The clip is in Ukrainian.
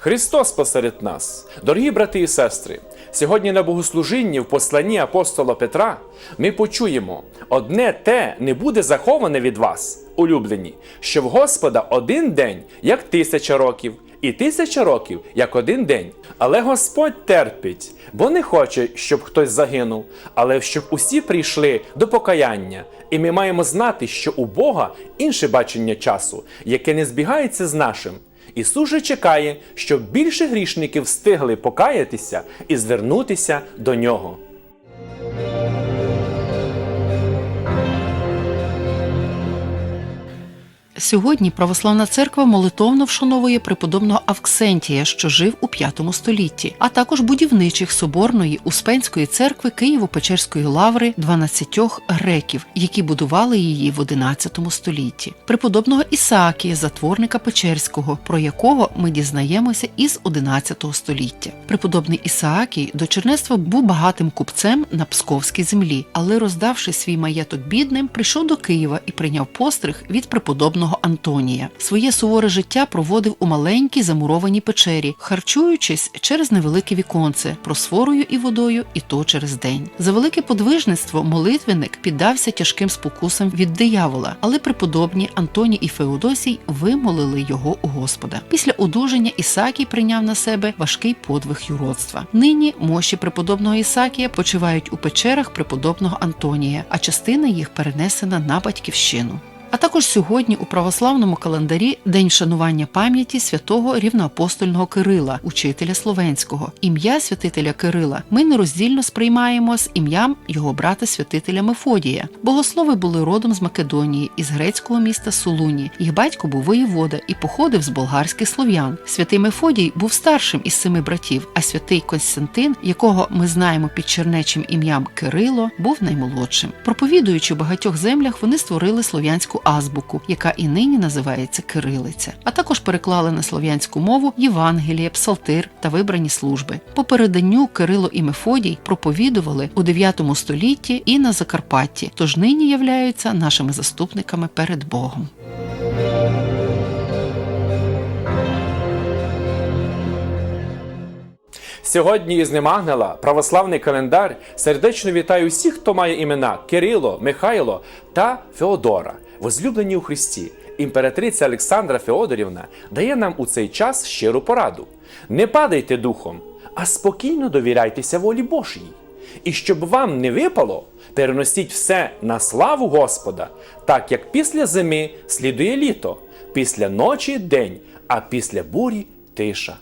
Христос посеред нас, дорогі брати і сестри, сьогодні на богослужінні в посланні апостола Петра ми почуємо: одне те не буде заховане від вас, улюблені, що в Господа один день як тисяча років, і тисяча років як один день. Але Господь терпить, бо не хоче, щоб хтось загинув, але щоб усі прийшли до покаяння. І ми маємо знати, що у Бога інше бачення часу, яке не збігається з нашим. Ісус же чекає, щоб більше грішників встигли покаятися і звернутися до нього. Сьогодні православна церква молитовно вшановує преподобного Авксентія, що жив у V столітті, а також будівничих соборної Успенської церкви Києво-Печерської лаври 12 греків, які будували її в XI столітті, преподобного Ісаакія, затворника Печерського, про якого ми дізнаємося із XI століття. Преподобний Ісаакій до чернецтва був багатим купцем на псковській землі, але роздавши свій маєток бідним, прийшов до Києва і прийняв постриг від преподобного Антонія. Своє суворе життя проводив у маленькій замурованій печері, харчуючись через невелике віконце, просфорою і водою, і то через день. За велике подвижництво молитвенник піддався тяжким спокусам від диявола, але преподобні Антоній і Феодосій вимолили його у Господа. Після одужання Ісакій прийняв на себе важкий подвиг юродства. Нині мощі преподобного Ісакія почивають у печерах преподобного Антонія, а частина їх перенесена на батьківщину. А також сьогодні у православному календарі день вшанування пам'яті святого рівноапостольного Кирила, учителя словенського. Ім'я святителя Кирила ми нероздільно сприймаємо з ім'ям його брата святителя Мефодія. Богослови були родом з Македонії із грецького міста Сулуні. Їх батько був воєвода і походив з болгарських слов'ян. Святий Мефодій був старшим із семи братів, а святий Константин, якого ми знаємо під чернечим ім'ям Кирило, був наймолодшим. Проповідуючи в багатьох землях, вони створили азбуку, яка і нині називається кирилиця, а також переклали на слов'янську мову Євангеліє, Псалтир та вибрані служби. По переданню Кирило і Мефодій проповідували у 9 столітті і на Закарпатті, тож нині являються нашими заступниками перед Богом. Сьогодні із Немагнела православний календар сердечно вітає усіх, хто має імена Кирило, Михайло та Феодора, возлюблені у Христі. Імператриця Олександра Феодорівна дає нам у цей час щиру пораду: не падайте духом, а спокійно довіряйтеся волі Божій. І щоб вам не випало, переносіть все на славу Господа, так як після зими слідує літо, після ночі день, а після бурі тиша.